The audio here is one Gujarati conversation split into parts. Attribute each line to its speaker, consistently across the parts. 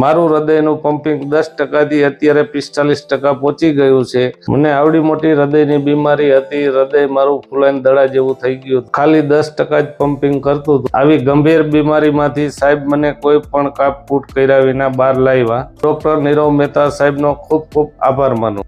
Speaker 1: મારું હૃદયનું પમ્પિંગ દસ ટકાથી અત્યારે પિસ્તાલીસ ટકા પહોંચી ગયું છે. મને આવડી મોટી હૃદયની બીમારી હતી. હૃદય મારું ફૂલાઈને દડા જેવું થઈ ગયું. ખાલી દસ ટકા જ પમ્પિંગ કરતું હતું. આવી ગંભીર બીમારીમાંથી સાહેબ મને કોઈ પણ કાપકૂટ કર્યા વિના બહાર લાવ્યા. ડોક્ટર નીરવ મહેતા સાહેબનો ખૂબ ખૂબ આભાર માનું.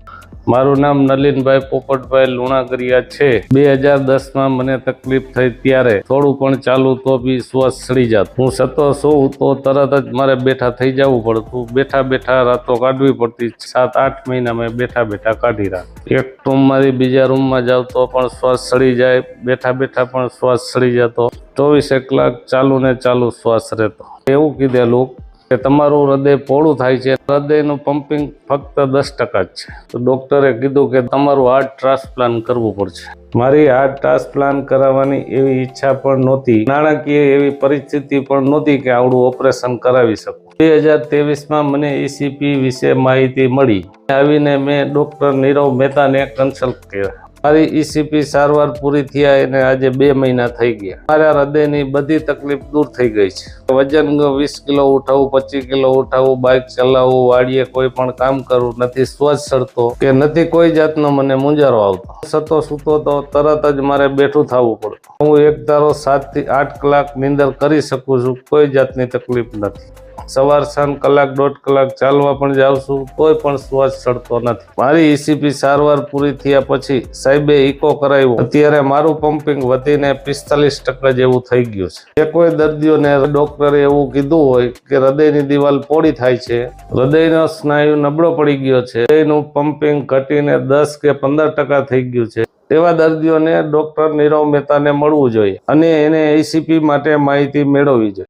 Speaker 1: મારું નામ નલિનભાઈ પોપટભાઈ લુણાગરિયા છે. બે હજાર દસમાં મને તકલીફ થઈ ત્યારે થોડું પણ ચાલુ તો બી શ્વાસ સડી જાત. હું સતો સોઉં તો તરત જ મારે બેઠા થઈ જવું પડતું. બેઠા બેઠા રાતો કાઢવી પડતી. સાત, આઠ મહિના મેં બેઠા બેઠા કાઢી રાખ એક રૂમમાંથી બીજા રૂમમાં જાવ તો પણ શ્વાસ સડી જાય. બેઠા બેઠા પણ શ્વાસ સડી જતો. ચોવીસે કલાક ચાલુ ને ચાલુ શ્વાસ રહેતો. એવું કીધેલું કે તમારું હૃદય પોળું થાય છે. હૃદયનું પમ્પિંગ ફક્ત દસ ટકા જ છે. તો ડૉક્ટરે કીધું કે તમારું હાર્ટ ટ્રાન્સપ્લાન્ટ કરવું પડશે. મારી હાર્ટ ટ્રાન્સપ્લાન્ટ કરાવવાની એવી ઈચ્છા પણ નહોતી. નાણાકીય એવી પરિસ્થિતિ પણ નહોતી કે આવડું ઓપરેશન કરાવી શકું. બે હજાર તેવીસમાં મને ઈસીપી વિશે માહિતી મળી. આવીને મેં ડૉક્ટર નીરવ મહેતાને કન્સલ્ટ કર્યા. મારી ઈસીપી સારવાર પૂરી થયા એને આજે બે મહિના થઈ ગયા. મારા હૃદયની બધી તકલીફ દૂર થઈ ગઈ છે. વજન વીસ કિલો ઉઠાવવું પચીસ કિલો ઉઠાવવું બાઇક ચલાવવું વાડીએ કોઈ પણ કામ કરવું, નથી શ્વાસ ચડતો કે નથી કોઈ જાતનો મને મુંજારો આવતો. સતો સૂતો તો તરત જ મારે બેઠું થવું પડતું. હું એક તારો સાતથી આઠ કલાક નીંદર કરી શકું છું, કોઈ જાતની તકલીફ નથી. સવાર, સાંજ કલાક, દોઢ કલાક ચાલવા પણ જાઉં છું. કોઈ પણ શ્વાસ ચડતો નથી. મારી ઈસીપી સારવાર પૂરી થયા પછી સાહેબે ઇકો કરાવ્યો. અત્યારે મારું પમ્પિંગ વધીને પિસ્તાલીસ ટકા જેવું થઈ ગયું છે. એ કોઈ દર્દીઓને ડોક્ટરે એવું કીધું હોય કે હૃદયની દિવાલ પોળી થાય છે, હૃદયનો સ્નાયુ નબળો પડી ગયો છે, હૃદયનું પમ્પિંગ ઘટીને દસ કે પંદર ટકા થઈ ગયું છે. તેવા દર્દીઓને ડોક્ટર નીરવ મહેતાને મળવું જોઈએ અને એને એસીપી માટે માહિતી મેળવવી જોઈએ.